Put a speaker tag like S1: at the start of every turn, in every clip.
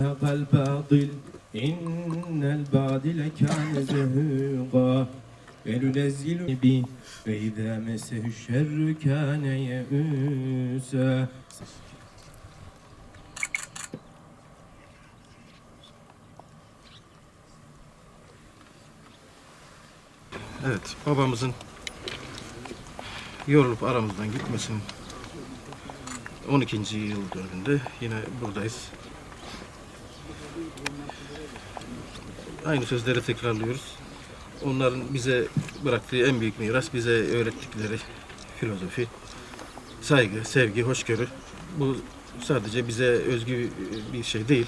S1: Gal badil innel badile kâne zehûgâ ve nünezzilu bi ve izâ mesehü şerrü
S2: Evet, babamızın yorulup aramızdan gitmesinin 12. yıl dönümünde yine buradayız. Aynı sözleri tekrarlıyoruz. Onların bize bıraktığı en büyük miras, bize öğrettikleri filozofi, saygı, sevgi, hoşgörü. Bu sadece bize özgü bir şey değil.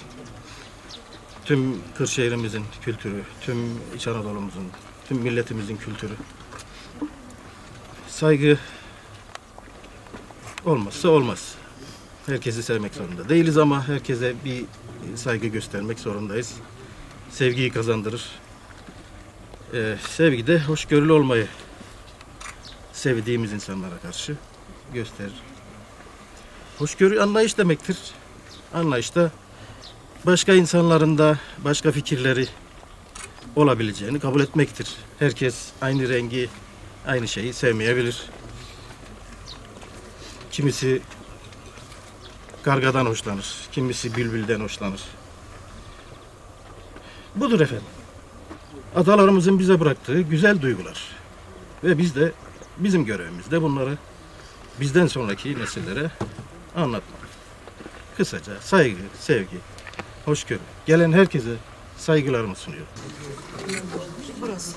S2: Tüm Kırşehir'imizin kültürü, tüm İç Anadolu'muzun, tüm milletimizin kültürü. Saygı olmazsa olmaz. Herkesi sevmek zorunda değiliz ama herkese bir saygı göstermek zorundayız. Sevgiyi kazandırır. Ee, sevgi de hoşgörülü olmayı sevdiğimiz insanlara karşı gösterir. Hoşgörü anlayış demektir. Anlayış da başka insanların da başka fikirleri olabileceğini kabul etmektir. Herkes aynı rengi, aynı şeyi sevmeyebilir. Kimisi kargadan hoşlanır, kimisi bülbülden hoşlanır. Budur efendim. Atalarımızın bize bıraktığı güzel duygular. Ve biz de bizim görevimiz de bunları bizden sonraki nesillere anlatmak. Kısaca saygı, sevgi, hoşgörü. Gelen herkese saygılarımı sunuyorum.
S3: Burası.